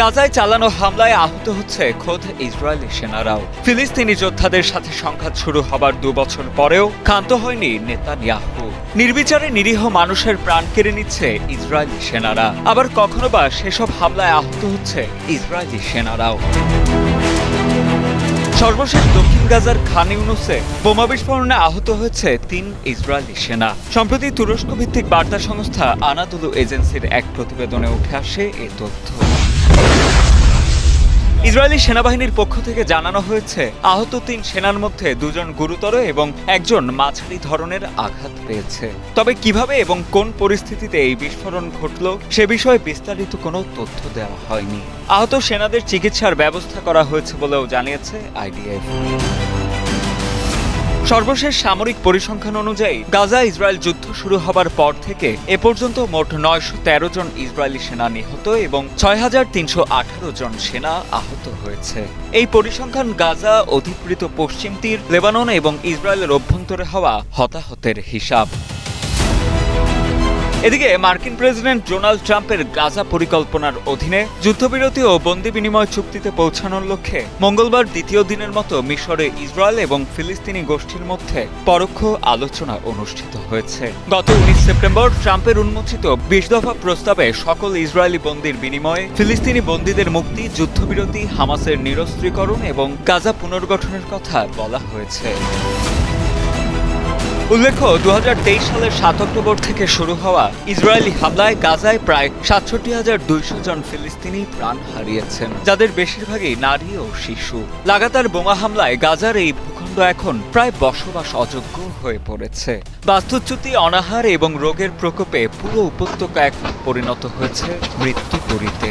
গাজায় চালানো হামলায় আহত হচ্ছে খোদ ইসরায়েলি সেনারাও। ফিলিস্তিনি যোদ্ধাদের সাথে সংঘাত শুরু হবার দু বছর পরেও ক্ষান্ত হয়নি নেতানিয়াহু। নির্বিচারে নিরীহ মানুষের প্রাণ কেড়ে নিচ্ছে ইসরায়েলি সেনারা। আবার কখনো বা সেসব হামলায় আহত হচ্ছে ইসরায়েলি সেনারাও। সর্বশেষ দক্ষিণ গাজার খান ইউনুসে বোমা বিস্ফোরণে আহত হয়েছে তিন ইসরায়েলি সেনা। সম্প্রতি তুরস্ক ভিত্তিক বার্তা সংস্থা আনাদুলু এজেন্সির এক প্রতিবেদনে উঠে আসে এ তথ্য। ইসরায়েলি সেনাবাহিনীর পক্ষ থেকে জানানো হয়েছে, আহত তিন সেনার মধ্যে দুজন গুরুতর এবং একজন মাঝারি ধরনের আঘাত পেয়েছে। তবে কীভাবে এবং কোন পরিস্থিতিতে এই বিস্ফোরণ ঘটল, সে বিষয়ে বিস্তারিত কোনো তথ্য দেওয়া হয়নি। আহত সেনাদের চিকিৎসার ব্যবস্থা করা হয়েছে বলেও জানিয়েছে আইডিএফ। সর্বশেষ সামরিক পরিসংখ্যান অনুযায়ী, গাজা ইসরায়েল যুদ্ধ শুরু হবার পর থেকে এ পর্যন্ত মোট নয়শো তেরো জন ইসরায়েলি সেনা নিহত এবং ছয় হাজার তিনশো আঠারো জন সেনা আহত হয়েছে। এই পরিসংখ্যান গাজা, অধিকৃত পশ্চিম তীর, লেবানন এবং ইসরায়েলের অভ্যন্তরে হওয়া হতাহতের হিসাব। এদিকে মার্কিন প্রেসিডেন্ট ডোনাল্ড ট্রাম্পের গাজা পরিকল্পনার অধীনে যুদ্ধবিরতি ও বন্দি বিনিময় চুক্তিতে পৌঁছানোর লক্ষ্যে মঙ্গলবার দ্বিতীয় দিনের মতো মিশরে ইসরায়েল এবং ফিলিস্তিনি গোষ্ঠীর মধ্যে পরোক্ষ আলোচনা অনুষ্ঠিত হয়েছে। গত উনিশ সেপ্টেম্বর ট্রাম্পের উন্মোচিত বিশ দফা প্রস্তাবে সকল ইসরায়েলি বন্দির বিনিময়ে ফিলিস্তিনি বন্দীদের মুক্তি, যুদ্ধবিরতি, হামাসের নিরস্ত্রীকরণ এবং গাজা পুনর্গঠনের কথা বলা হয়েছে। উল্লেখ্য দু হাজার তেইশ সালের সাত অক্টোবর থেকে শুরু হওয়া ইসরায়েলি হামলায় গাজায় প্রায় সাতষট্টি হাজার দুইশো জন ফিলিস্তিনি প্রাণ হারিয়েছেন, যাদের বেশিরভাগই নারী ও শিশু। লাগাতার বোমা হামলায় গাজার এই ভূখণ্ড এখন প্রায় বসবাস অযোগ্য হয়ে পড়েছে। বাস্তুচ্যুতি অনাহার এবং রোগের প্রকোপে পুরো উপত্যকা এখন পরিণত হয়েছে মৃত্যুপুরীতে।